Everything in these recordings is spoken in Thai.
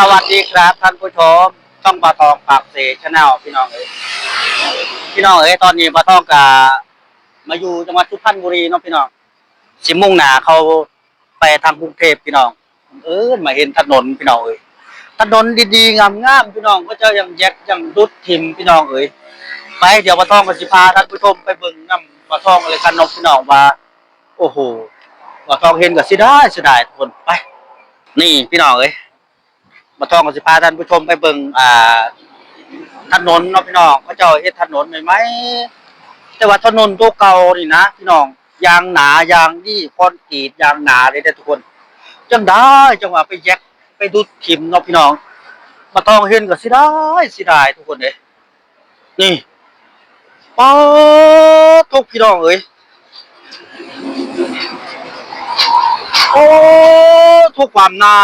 สวัสดีครับท่านผู้ชมช่องปลาทองปากเสชแนลพี่น้องเอ้ยพี่น้องเอ้ยตอนนี้ปลาทองกามาอยู่จังหวัดสุพรรณบุรีเนาะพี่น้องสิมุ่งหนาเขาไปทางกรุงเทพพี่น้อง เออมาเห็นถนนพี่น้องเอ้ยถนนดีๆงามๆพี่น้องก็จะยังแยกยังดุดทิมพี่น้องเอ้ยไปเดี๋ยวปลาทองกับสิพาท่านผู้ชมไปเบิ่งน้ำปลาทองเลยกันนาะพี่น้องว่า โอ้โหปลาทองเห็นก็สิได้สิได้ทุกคนไป นี่พี่น้องเอ้ย มาท่องกับสิพาท่านผู้ชมไปเบิ่งอ่าถนนเนาะพี่น้องเขาเจ้าเฮ็ดถนนใหม่ไหมแต่ว่าถนนตัวเก่านี่นะพี่น้องยางหนายางดีคอนกรีตยางหนาเลยเด้อทุกคน จังได้จังหวะไปแยกไปดูทิมเนาะพี่น้องมาท่องเห็นก็สิได้สิได้ทุกคนเด้นี่ป๊าทุกพี่น้องเอ้ยโอ้ทุกความหนา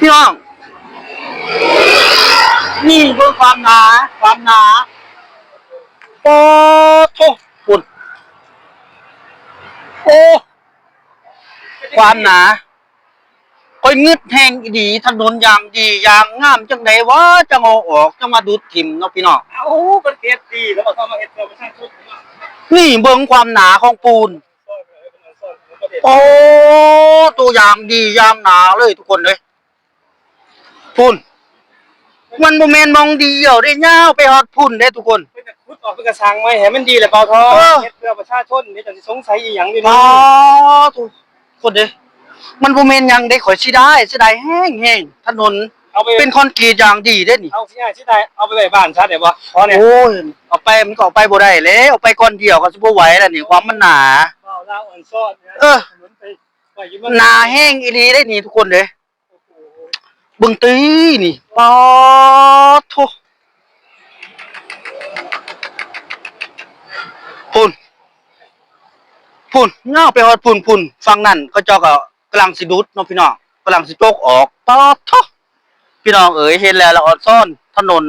พี่น้อง นี่คือความหนา ความหนาโอ้โทฝุ่นโอ้ ความหนาคอยงึดแหงอีดี ถนนอย่างดีอย่างงามจังไดวะจะงอออกจะมาดูดทิมเนาะพี่น้องเอ้าประเทศดีแล้วมาเข้ามาเฮ็ดเพื่อประชาชนนี่เบิ่งความหนาของปูนโอ้ตัวอย่างดีอย่างหนาเลยทุกคนเลย พุ่นมันโมเมนต์มองดีเดียวได้ย่าวไปฮอดพุ่นได้ทุกคน เพิ่นจะขุดออกเป็นกระชังไว้ให้มันดีแหละเปาทอเออ เฮ็ดเพื่อประชาชนนี่จะสิสงสัยอีหยังนี่อ๋นี่อทุกคนเลยมันโมเมนต์หยังได้ข่อยสิได้สิได้แห้งแห้งถนน เอาไปเป็นคอนกรีตอย่างดีได้นี่เอาสิได้สิได้เอาไปไว้บ้านซะได้บ่พอเนี่ยโอ้ยเอาไปมันก็เอาไปบ่ได้แล้วเอาไปก้อนเดียวก็สิบ่ไหวแล้วนี่ความมันหนาเว้าลาวอ่อนซ้อนนะเออ ถนนไปไว้อยู่มันหนาแห้งอีหลีได้นี่ทุกคนเลยเบิ่งตีนี่ปอดโทพุ่นพุ่นเงาไปฮอดพุ่นพุ่นฟังนั่นเขาเจ้าก็กำลังสิดุดเนาะพี่น้องกำลังสิโจกออกปอดโทพี่น้องเอ๋ยเห็นแล้วละออนซ่อนถนน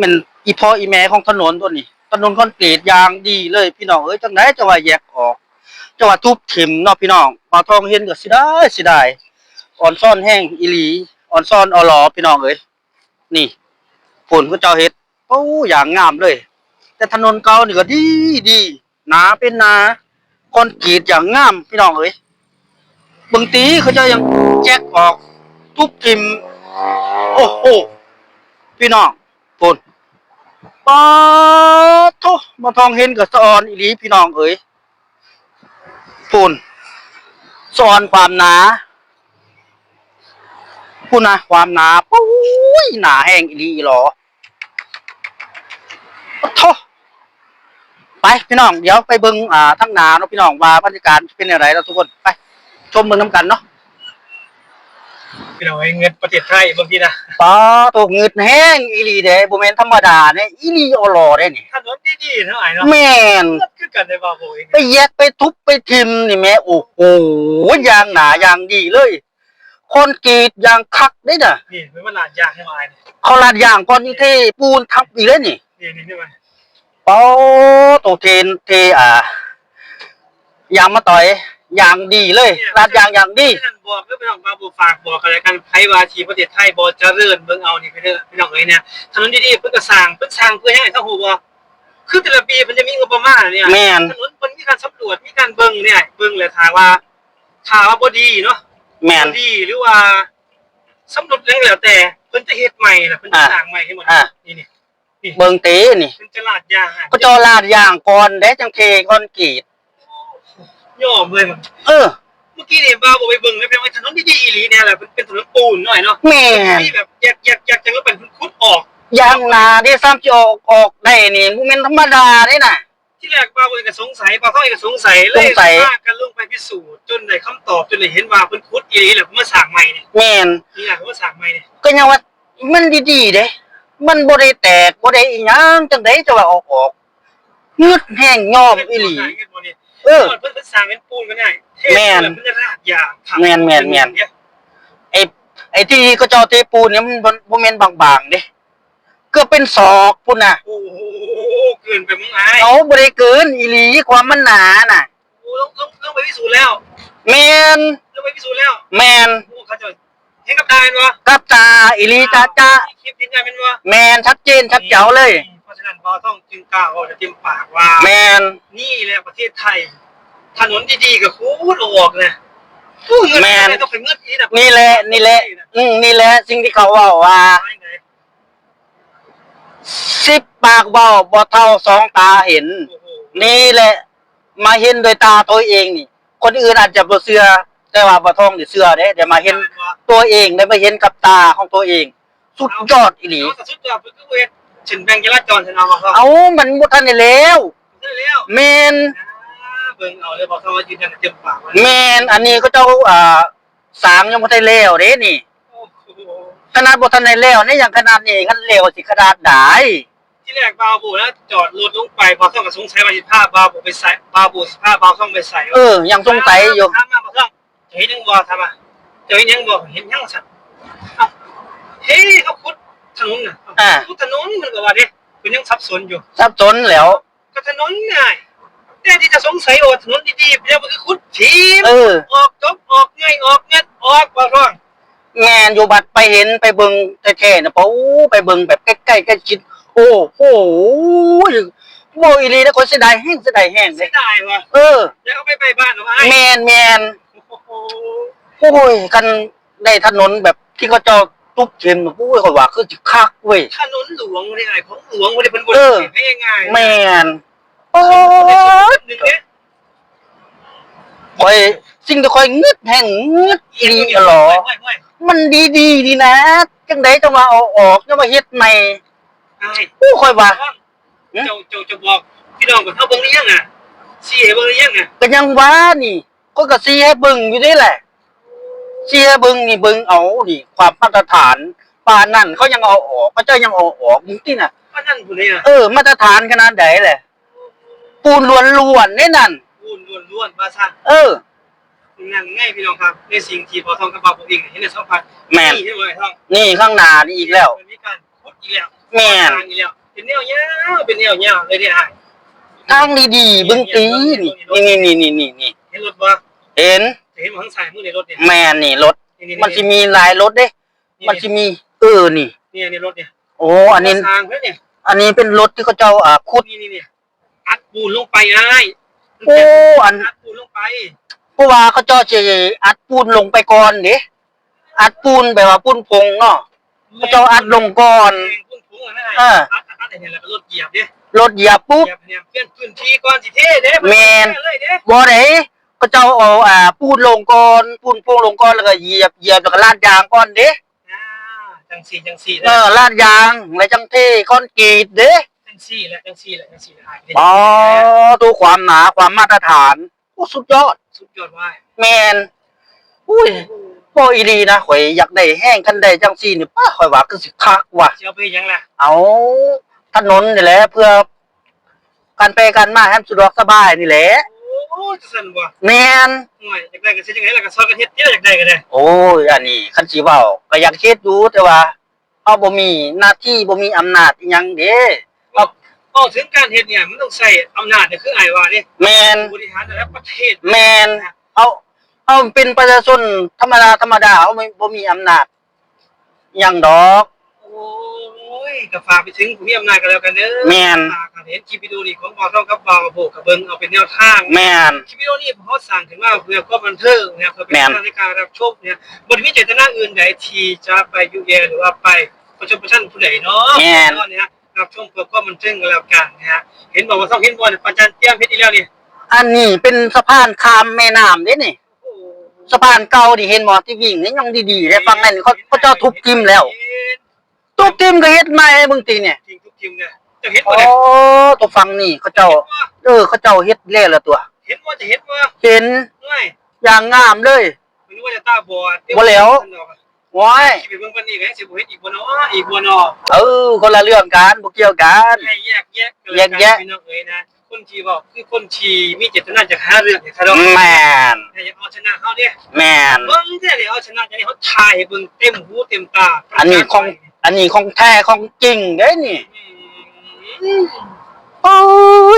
มันอีพออีแม่ของถนนตัวนี้ ถนนคอนกรีตยางดีเลย พี่น้องเอ้ยจังไดจะว่าแยกออกจะว่าทุบถิ่มเนาะพี่น้องปลาทองเห็นก็สิได้สิได้ อ่อนซ่อนแห้งอีหลีอ่อนซ่อนออลอพี่น้องเอ้ยนี่ฝนก็เจ้าเฮ็ดโอ้อย่างงามเลย แต่ถนนเก่านี่ก็ดีดีหนาเป็นหนาคอนกรีตอย่างงามพี่น้องเอ้ยเบางตีเขาจะยังแยกออกทุบทิมโอ้โหพี่น้องฝนปาโทมาทองเห็นกับสะออนอีหลีพี่น้องเอ้ยฝนสะออนความหนา พูดนะความหนาปุ้ยหนาแห้งอีหลีอีหรอโทไปพี่น้องเดี๋ยวไปเบิ่งอ่าทั้งหนาเนาะพี่น้องว่าบรรยากาศเป็นอะไรเราะทุกคนไป ชมเบิ่งน้ำกันเนาะพี่น้องเอ้ยเงินประเทศไทยบางทีนะป้าตกเงืดแห้งอีหลีเด้บ่แม่นธรรมดาเด้อีหลีออหลอเด้นี่ถนนดีๆเท่าไหร่เนาะแม่นเลือดคือกันได้บ่าโอ้ยไปแยกไปทุบไปทิมนี่แม่โอ้โหยางหนายางดีเลย คอนกรีตยางคักได้น่ะนี่มันมันหลานยากให้มาเนี่ยเขาลาดยางก่อนนี่เทปูนทับอีกเลยนี่นี่นี่นี่มันป้าโตเทนเทอ่ายางมาต่อยยางดีเลยลาดยางยางดีที่นั่นบอกก็ไปน้องมาบ่ฝากบอกอะไรกันไผว่าชีประเทศไทยบ่เจริญเบิ่งเอานี่พี่เด้อพี่น้องเอ้ยเนี่ยถนนดีๆเพิ่นก็สร้างเพิ่นสร้างเพื่อให้เขาฮู้ว่าคือแต่ละปีมันจะมีงบประมาณเนี่ยแม่นถนนมันมีการสำรวจมีการเบิ่งเนี่ยเบิ่งเลยถามว่าถามว่าบ่ดีเนาะ แม่นบ่ดีหรือว่าสำรวจแล้วแล้วแต่เพิ่นจะเฮ็ดใหม่น่ะเพิ่นจะอ่าสร้างใหม่ให้หมดอ่า นี่นี่เบิ่งเตนี่เพิ่นจะลาดยางอะก็จอลาดยางก่อนได้จังเทคอนกรีตย่อมเลยมันเออ เมื่อกี้นี่บ้าบ่ไปเบิ่งเลยเป็นว่าถนนดีๆอีหลีเนี่ยแหละเป็นเป็นถนนปูนหน่อยเนาะแม่นมีแบบแยกๆๆจังแล้วเป็นคุดออก ยางนาที่ซ้ำจะออกออกได้นี่บ่แม่นธรรมดาเด้น่ะ ที่แรกป้าเองก็สงสัยป้าเขาเองก็สงสัยเลสยงสัย พากันลงไปพิสูจน์จนได้คำตอบจนได้เห็นว่าเพิ่นขุดอีหลีแหละเพิ่นมาสร้างใหม่นี่แม่นนี่แหละเพิ่นมาสร้างใหม่นี่ก็ยังว่ามันดีๆเด้ มันบ่ได้แตกบ่ได้อีหยังจังได๋จะว่าออกออกงึดแห้งยอมอีหลี เออเพิ่นเพิ่นสร้างเป็นปูนก็ได้เทแม่นเพิ่นจะราดยางครับแม่นแม่นแม่น ไอ้ไอ้ที่ก็เจ้าเทปูนเนี่ยมันบ่บ่แม่นบางๆเด้ เกือบเป็นศอกพุ่นน่ะโอ้โหเกินไปมึงอายเอาบ่ได้เกินอีหลีความมันหนาน่ะโอ้ต้องต้องต้องไปพิสูจน์แล้วแม่นต้องไปพิสูจน์แล้วแมนโอ้เขาจะเห็นกับตาเป็นวะกับตาอิลีจ้าจ้าคลิปยืนยันเป็นวะแมนชัดเจนชัดเจ๋วเลยเพราะฉะนั้นบอต้องจึงกล่าวว่าจะเต็มปากว่า แมนนี่แหละประเทศไทย ถนนดีๆกับคูดออกนะผู้เงินแม่นต้องไปเงินนี้นะนี่แหละนี่แหละอืมนี่แหละสิ่งที่เขาเว่าว่าไม่ไง สิบปากเบาบ่เท่าสองตาเห็นโอ้โหนี่แหละ มาเห็นโดยตาตัวเองนี่ คนอื่นอาจจะบ่เชื่อแต่ว่าบ่ทองนี่เชื่อเด้แต่มาเห็นตัวเองได้มาเห็นกับตาของตัวเอง สุดยอดอีหลีเอาแต่สุดยอดคือเวทฉันแบ่งจราจรฉันเอามาเขาเอามันบ่ทันได้แล้วได้แล้วแม่นอ่าเบิ่งเอาเลยบอกเขาว่ายืนยันเต็มปากว่าแม่นอันนี้ก็เจ้าอ่าสร้างยังบ่ทันได้แล้วเด้นี่โอ้โห ขนาดบ่ทันได้แล้วนี่อย่างขนาดนี้คันแล้วสิขนาดใดที่แรกบาวบูนะจอดรถลงไปบาวต้องกับสงสัยว่าจะพาบาวบูไปใส่บาวบูสิพาบาวต้องไปใส่เออยังสงสัยอยู่ถามมาบาวต้องจะเห็นยังบ่ทำอะจะเห็นยังบ่เห็นยังสัตว์เอ้าเฮ้ยเขาขุดถนนน่ะอ่าขุดถนนมันก็ว่าเด้คุณยังสับสนอยู่สับสนแล้ว ก็ถนนง่ายแต่ที่จะสงสัยว่าถนนดีๆแล้วมันคือขุดทีมเออออกจบออกง่ายออกเงินออกบ่ร้อง แงนอยู่บัดไปเห็นไปเบิ่งแท้ๆนะปะอู้ไปเบิ่งแบบใกล้ๆใกล้ชิด โอ้โหโมอีหลีนะคนเสียดายแห้งเสียดายแห้งเลเสียยดายว่ะเออ แล้วเอาไปไปบ้านเอาไอ้แมนแมนโอ้โหโอ้ยกันได้ถนนแบบที่เขาเจ้าตุ๊บเทียนโอ้ยเขาว่าคือจิคักเว้ย ถนนหลวงบ่ได้ไอ้ของหลวงบ่ได้เป็นบนเออให้ง่ายๆแมนโอ้ยหนึ่งเนี่ยคอยสิ่งที่คอยงึดแห่งงึดอีหลีอะหรอไม่ไม่ มันดีดีๆดีนะ จังไดจะมาเอาออกจะมาเฮ็ดใหม่ไอ้โอ้คอยว่าเจ้าเจ้าจะบอกพี่น้องกับเขาเบิ่งหรือยังอะสิให้เบิ่งหรือยังอะก็ยังว่านี่ ก็กะซีให้เบิ่งอยู่นี่แหละซีให้เบิ่งนี่เบิ่งเอานี่ความมาตรฐานป่านนั่นเขายังเอาออกเขาเจ้ายังเอาออกมึงที่น่ะก็นั่นผู้เนี่ยเออมาตรฐานขนาดไหนแหละปูนล้วนๆนี่นั่นล้วนล้วนล้วนมาซะเออ นั่นง่ายพี่น้องครับในสิ่งที่พอทองกับบ่าวผมเองเห็นในสัมผัสแม่น นี่ใช่ไหมทองนี่ข้างหน้านี่อีกแล้ว มันมีการขุดอีกแล้วแม่นทางอีกแล้วเป็นแนวยาวเป็นแนวยาวเลยที่อ้ายทางดีๆเบิ่งตีนี่นี่นี่นี่นี่นี่เห็นรถบ่เห็นจะเห็นบ่ทางซ้ายมือในรถเนี่ยแม่นนี่รถนี่ๆๆมันสิมีหลายรถเด้ มันสิมี เออนี่นี่นี่รถเนี่ยโอ้อันนี้ ทางเพื่อนเนี่ยอันนี้เป็นรถที่เขาเจ้าอ่าขุดนี่นี่นี่อัดปูนลงไปอ้ายโอ้อัน อัดปูนลงไป เพราะว่าเขาเจ้าจะอัดปูนลงไปก่อนเด้อัดปูนแบบว่าปูนผงเนาะเขาเจ้าอัดลงก่อนแรงพุ่งพุ่งอะนะเอออัดอัดอัดเนี่ยแล้วก็รถเหยียบเนี่ยรถเหยียบปุ๊บเหยียบเนี่ยเปลี่ยนพื้นที่ก่อนสิเท่เด้แม่นเลยเด้บ่ได้เขาเจ้าเอาอ่าปูนลงก่อนปูนโป่งลงก่อนแล้วก็เหยียบเหยียบแล้วก็ลาดยางก่อนเด้อ่าจังสี่จังสี่เออลาดยางแล้วจังเทคอนกรีตเด้จังสี่แหละจังสี่แหละจังสี่แหละอ๋อตัวความหนาความมาตรฐานโอ้สุดยอด สุดยอดว่ายแมนอุ้ยโอ้อีดีนะข่อยอยากได้แห้งคันใดจังซี่นี่ป้าข่อยว่าคือสิคักว่ะจะเอาไปยังล่ะเอาถนนนี่แหละเพื่อ การไปการมาให้มันสะดวกสบายนี่แหละโอ้จะสั่นบ่แมนหน่อยอยากได้กันสิจังไงล่ะก็ซอยกันเฮ็ดเยอะอยากได้กันได้โอ้ยอันนี้คันสิเว้าก็อยากเฮ็ดอยู่แต่ว่าเฮาบ่มีหน้าที่บ่มีอำนาจอิหยังเด้ ก็ถึงการเฮ็ดเนี่ยมันต้องใช้อำนาจเนี่ยคือไอ้ว่านี่แมนบริหารแต่ละประเทศแมนเฮาเฮาเป็นประชาชนธรรมดาธรรมดาเฮาไม่บ่มีอำนาจอิหยังดอกโอ้ยก็ฝากไปถึงผู้มีอำนาจกันแล้วกันเด้อแม่นฝากกันเห็นคลิปวิดีโอนี้ของบ่าวทองกับบาวโบกกับเบิ่งเอาเป็นแนวทางแม่นคลิปวิดีโอนี้เขาสั่งถึงว่าเพื่อความบันเทิงเนี่ยเพื่อเป็นแม่นในการรับชมเนี่ยบนมีเจตนาอื่นใดที่จะไปยุแยหรือว่าไปประชดประชันผู้ใดเนาะแม่นเนาะเนี่ย รับชมเพื่อความบันเทิงกันแล้วกันนะฮะเห็นบอกว่าต้องเห็นบอลปัจจันเตรียมเพชรอีกแล้วนี่อันนี้เป็นสะพานข้ามแม่น้ำเด้นี่โอ้โหสะพานเก่าที่เห็นหมอที่วิ่งนี่ยังดีๆได้ฟังนั่นเขาเขาเจ้าทุบทิมแล้ว ทุบทิมก็เฮ็ดใหม่เบิ่งตีเนี่ยทีมทุกทีมเนี่ยจะเห็นโอ้ว่าเนี่ยตัวฟังนี่เขาเจ้า เออเขาเจ้าเฮ็ดแล้วละตัว เห็นว่าจะเห็นว่าเห็นไม่อย่างงามเลยไม่รู้ว่าจะตาบอดบ่แล้ว ว้ายที่ไปเบิ่งวันนี้ก็ยังสิบ่เห็นอีกบ่เนาะอีกบ่เนาะเออคนละเรื่องกันบ่เกี่ยวกันแยกแยกแยกกันแล้วกันแยกแยะ พี่น้องเอ๋ยนะคนที่บอกคือคนที่มีเจตนาจะหาเรื่องให้เขาดอกแม่นแต่อยากเอาชนะเขาเนี่ยแม่นเบิ่งแท้เลยเอาชนะจังนี้เขาถ่ายให้เบิ่งเต็มหูเต็มตาอันนี้ของอันนี้ของแท้ของจริงเด้นี่อืมโอ้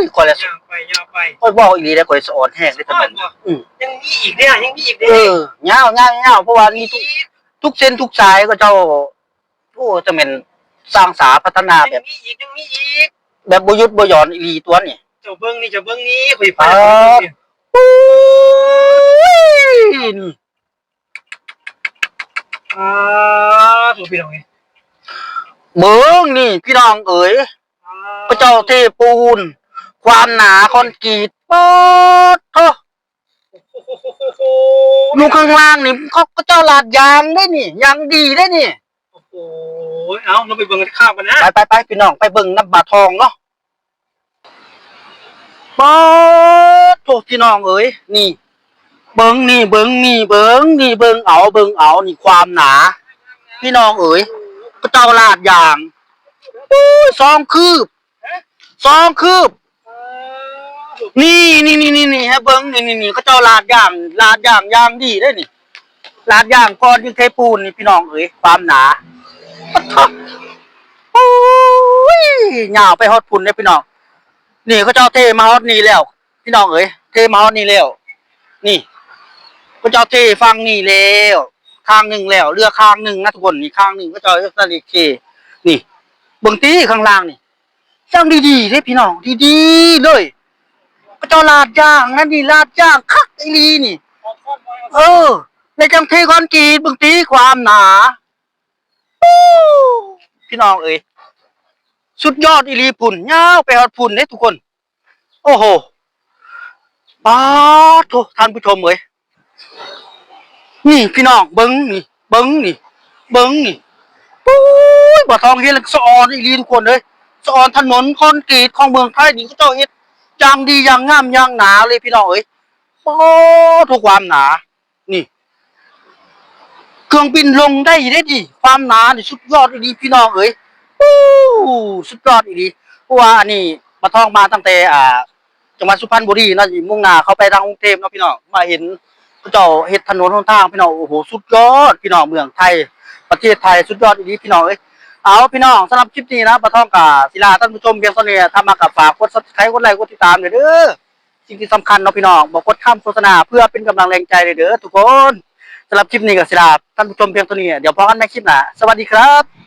ยคอยละยาวไปยาวไปคอยบอกอีหลีได้คอยสะออนแห้งได้อ้ทำอไมบ่อืมยังมีอีกเนี่ยยังมีอีกเอเนี่ยอเงาเงาเงาเพราะว่านี่ทุก ทุกเส้นทุกสายก็เจ้าโอ้จะเป็นสร้างสาพัฒนาแบยับงมีอีกยังมีอีกแบบบุยุทธบหยอนอีหลีตัวนี่ เจ้าเบิ้งนี่เจ้าเบิ้งนี้คุยไปครับ ปุ้ยนี่อ่าถูกพี่น้องไงเบิ้งนี่ พี่น้องเอ๋ยพระเจ้าเทปูน ความหนาคอนกรีตปอดโทโอ้โหอยู่ข้างล่างนี่เขาก็เจ้าลาดยางได้นี่ยางดีได้นี่โอ้โหเอาเราไปเบิ้งกันข้าวกันนะไปไปไปพี่น้องไปเบิ่งน้ำบาทองเนาะปอดโทพี่น้องเอ๋ยนี่ เบิ่งนี่เบิ่งนี่เบิ่งนี่เบิ่งเอาเบิ่งเอานี่ความหนา พี่น้องเอ๋ยก็เจ้าลาดยางอุ้ยสองคืบสองคืบ นี่นี่นี่นี่นี่ฮะเบิ้งนี่นี่นี่ก็เจ้าลาดย่างลาดย่างย่างดีได้นี่ลาดย่างก่อนยังเทปูนนี่พี่น้องเอ๋ยความหนาปะทะโอ้ยหยาวไปฮอดพุ่นเนี่ยพี่น้อง นี่เขาเจ้าเทมาฮอดนี่แล้ว พี่น้องเอ๋ยเทมาฮอดนี่แล้ว นี่เขาเจ้าเทฟังนี่แล้วข้างหนึ่งแล้วเรือข้างหนึ่งนะทุกคนนี่ข้างหนึ่งก็เจ้าสลิเค นี่เบิ่งตีข้างล่างนี่ช่างดีๆเด้พี่น้องดีๆเลย ก็เจ้าลาดย่างนั่นนี่ลาดย่างคักอหลีนี่ เออในจังเทคอนกรีตบึงตีความหนาปู้พี่น้องเอ้ยสุดยอดอีหลีพุ่นยาวไปฮอดพุ่นเด้ทุกคน โอ้โหป้าดโทท่านผู้ชมเอ้ยนี่พี่น้องเบิ้งนี่เบิ้งนี่เบิ้งนี่ปุ้ยบ่ทองเฮ็ดสะออนอีหลีทุกคนเลยสะออนถนนคอนกรีตของเมืองไทยนี่ก็เจ้าเฮ็ด ยางดียางงามยางหนาเลยพี่น้องเอ้ยโอ้ทุกความหนา นี่ เครื่องบินลงได้ได้ดิความหนานี่สุดยอดดีพี่น้องเอ้ยโอ้สุดยอดดีเพราะว่าอันนี้มาท่องมาตั้งแต่อ่าจังหวัดสุพรรณบุรีนะมุ่งหน้าเข้าไปทางกรุงเทพนะพี่น้องมาเห็นเจ้าเฮ็ดถนนหนทางพี่น้องโอ้โหสุดยอดพี่น้องเมืองไทย ประเทศไทยสุดยอดดีพี่น้องเอ้ย เอาพี่น้องสำหรับคลิปนี้นะปะท่องกับศิลาท่านผู้ชมเพียงเท่านี้ถ้ามากับฝากกดซับสไครต์กดไลค์กดติดตามเด้อเด้อสิ่งที่สำคัญเนาะพี่น้องบอกกดข้ามโฆษณาเพื่อเป็นกำลังแรงใจเลยเด้อทุกคนสำหรับคลิปนี้กับศิลาท่านผู้ชมเพียงเท่านี้เดี๋ยวพอกันในคลิปหน้าสวัสดีครับ